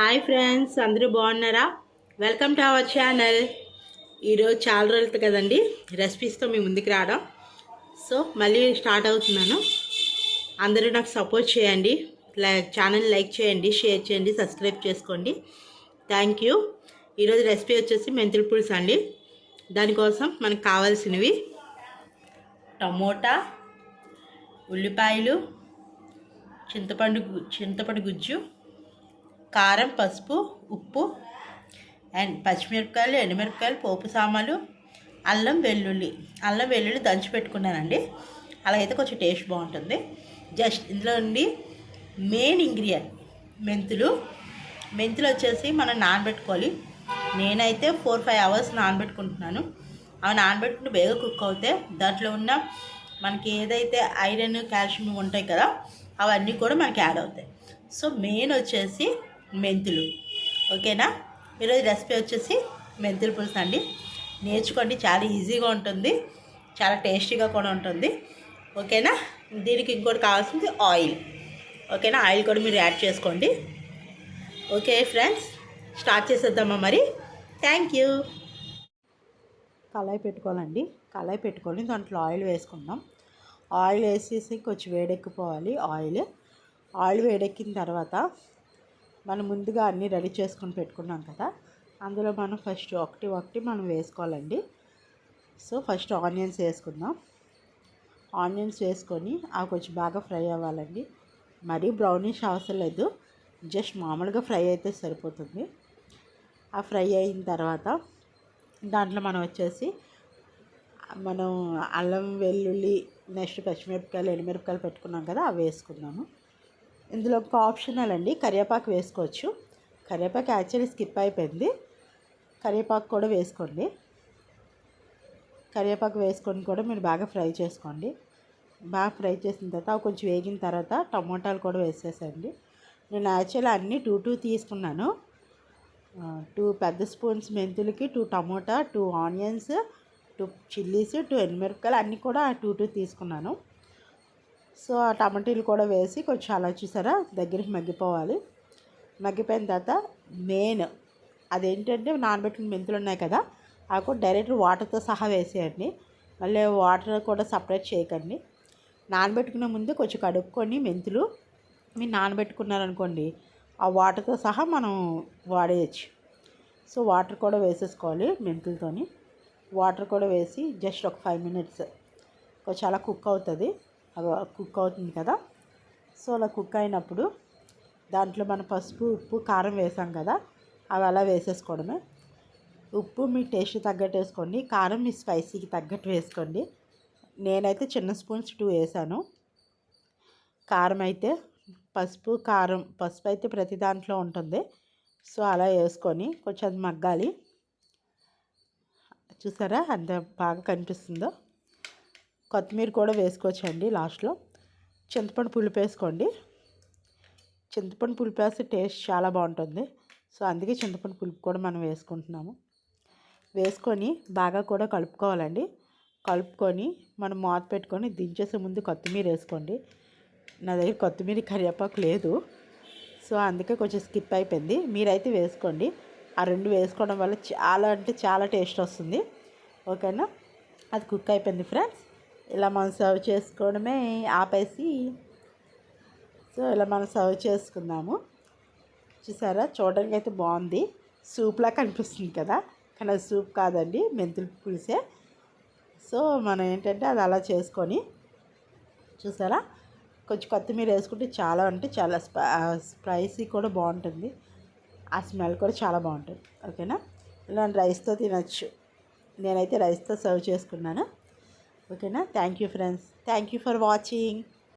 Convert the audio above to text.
Hi friends అందరూ బాగున్నారా? Welcome to our channel. ఈరోజు చాలా రోజులు కదండి రెసిపీస్తో మీ ముందుకు రావడం. సో మళ్ళీ స్టార్ట్ అవుతున్నాను. అందరూ నాకు సపోర్ట్ చేయండి. లైక్ ఛానల్ లైక్ చేయండి షేర్ చేయండి సబ్స్క్రైబ్ చేసుకోండి. థ్యాంక్ యూ ఈరోజు రెసిపీ వచ్చేసి మెంతుల పులుసు అండి. దానికోసం మనకు కావాల్సినవి టమోటా ఉల్లిపాయలు చింతపండు చింతపండు గుజ్జు కారం పసుపు ఉప్పు అండ్ పచ్చిమిరపకాయలు ఎండుమిరపకాయలు పోపు సామాలు అల్లం వెల్లుల్లి. అల్లం వెల్లుల్లి దంచి పెట్టుకున్నానండి. అలాగైతే కొంచెం టేస్ట్ బాగుంటుంది. జస్ట్ ఇందులో నుండి మెయిన్ ఇంగ్రీడియంట్ మెంతులు. మెంతులు వచ్చేసి మనం నానబెట్టుకోవాలి. నేనైతే ఫోర్ ఫైవ్ అవర్స్ నానబెట్టుకుంటున్నాను. అవి నానబెట్టుకుంటే బేగా కుక్ అవుతే దాంట్లో ఉన్న మనకి ఏదైతే ఐరన్ కాల్షియం ఉంటాయి కదా అవన్నీ కూడా మనకి యాడ్ అవుతాయి. సో మెయిన్ వచ్చేసి మెంతులు. ఓకేనా? ఈరోజు రెసిపీ వచ్చేసి మెంతులు పులుసు అండి. నేర్చుకోండి చాలా ఈజీగా ఉంటుంది చాలా టేస్టీగా కూడా ఉంటుంది. ఓకేనా? దీనికి ఇంకోటి కావాల్సింది ఆయిల్. ఓకేనా? ఆయిల్ కూడా మీరు యాడ్ చేసుకోండి. ఓకే ఫ్రెండ్స్ స్టార్ట్ చేసేద్దామా మరి? Thank you. కళాయి పెట్టుకోవాలండి. కళాయి పెట్టుకొని దాంట్లో ఆయిల్ వేసుకుందాం. ఆయిల్ వేసేసి కొంచెం వేడెక్కిపోవాలి ఆయిల్. ఆయిల్ వేడెక్కిన తర్వాత మనం ముందుగా అన్నీ రెడీ చేసుకొని పెట్టుకున్నాం కదా అందులో మనం ఫస్ట్ ఒకటి ఒకటి మనం వేసుకోవాలండి. సో ఫస్ట్ ఆనియన్స్ వేసుకుందాం. ఆనియన్స్ వేసుకొని అవి కొంచెం బాగా ఫ్రై అవ్వాలండి. మరీ బ్రౌనిష్ అవసరం లేదు జస్ట్ మామూలుగా ఫ్రై అయితే సరిపోతుంది. ఆ ఫ్రై అయిన తర్వాత దాంట్లో మనం వచ్చేసి మనం అల్లం వెల్లుల్లి నెక్స్ట్ పచ్చిమిరపకాయలు ఎండుమిరపకాయలు పెట్టుకున్నాం కదా అవి వేసుకుందాము. ఇందులో ఒక ఆప్షనల్ అండి. కరివేపాకు వేసుకోవచ్చు. కరివేపాకు యాక్చువల్లీ స్కిప్ అయిపోయింది. కరివేపాకు కూడా వేసుకోండి. కరివేపాకు వేసుకొని కూడా మీరు బాగా ఫ్రై చేసుకోండి. బాగా ఫ్రై చేసిన తర్వాత అవి కొంచెం వేగిన తర్వాత టమోటాలు కూడా వేసేసండి. నేను యాక్చువల్లీ అన్నీ టూ టూ తీసుకున్నాను. టూ పెద్ద spoons మెంతులకి two tomato two onions two chillies two ఎండుమిరపకాయలు అన్నీ కూడా టూ టూ తీసుకున్నాను. సో ఆ టమాటీలు కూడా వేసి కొంచెం అలా చూసారా? దగ్గరికి మగ్గిపోవాలి. మగ్గిపోయిన తర్వాత మెయిన్ అదేంటంటే నానబెట్టిన మెంతులు ఉన్నాయి కదా అవి కూడా డైరెక్ట్ వాటర్తో సహా వేసేయండి. మళ్ళీ వాటర్ కూడా సపరేట్ చేయకండి. నానబెట్టుకునే ముందు కొంచెం కడుక్కొని మెంతులు మీరు నానబెట్టుకున్నారనుకోండి ఆ వాటర్తో సహా మనం వాడేయచ్చు. సో వాటర్ కూడా వేసేసుకోవాలి మెంతులతోని. వాటర్ కూడా వేసి జస్ట్ ఒక ఫైవ్ మినిట్స్ కొంచెం అలా కుక్ అవుతుంది. కుక్ అవుతుంది కదా. సో అలా కుక్ అయినప్పుడు దాంట్లో మన పసుపు ఉప్పు కారం వేసాం కదా. అవి అలా వేసేసుకోవడమే. ఉప్పు మీ టేస్ట్ తగ్గట్టు వేసుకోండి. కారం మీ స్పైసీకి తగ్గట్టు వేసుకోండి. నేనైతే చిన్న స్పూన్స్ టూ వేసాను. కారం అయితే పసుపు కారం పసుపు అయితే ప్రతి దాంట్లో ఉంటుంది. సో అలా వేసుకొని కొంచెం అది మగ్గాలి. చూసారా? అంత బాగా కనిపిస్తుందో? కొత్తిమీర కూడా వేసుకోవచ్చండి లాస్ట్లో. చింతపండు పులుపు వేసుకోండి. చింతపండు పులుపు వేస్తే టేస్ట్ చాలా బాగుంటుంది. సో అందుకే చింతపండు పులుపు కూడా మనం వేసుకుంటున్నాము. వేసుకొని బాగా కూడా కలుపుకోవాలండి. కలుపుకొని మనం మూత పెట్టుకొని దించేసే ముందు కొత్తిమీర వేసుకోండి. నా దగ్గర కొత్తిమీర కరివేపాకు లేదు. సో అందుకే కొంచెం స్కిప్ అయిపోయింది. మీరైతే వేసుకోండి. ఆ రెండు వేసుకోవడం వల్ల చాలా అంటే చాలా టేస్ట్ వస్తుంది. ఓకేనా? అది కుక్ అయిపోయింది ఫ్రెండ్స్. ఇలా మనం సర్వ్ చేసుకోవడమే ఆపేసి సో ఇలా మనం సర్వ్ చేసుకుందాము. చూసారా? చూడడానికి అయితే బాగుంది. సూప్లా కనిపిస్తుంది కదా? కానీ అది సూప్ కాదండి మెంతుల పులిసే. సో మనం ఏంటంటే అది అలా చేసుకొని చూసారా? కొంచెం కొత్తిమీర వేసుకుంటే చాలా అంటే చాలా స్పైసీ కూడా బాగుంటుంది. ఆ స్మెల్ కూడా చాలా బాగుంటుంది. ఓకేనా? ఇలా రైస్తో తినచ్చు. నేనైతే రైస్తో సర్వ్ చేసుకున్నాను. ఓకేనా thank you friends thank you for watching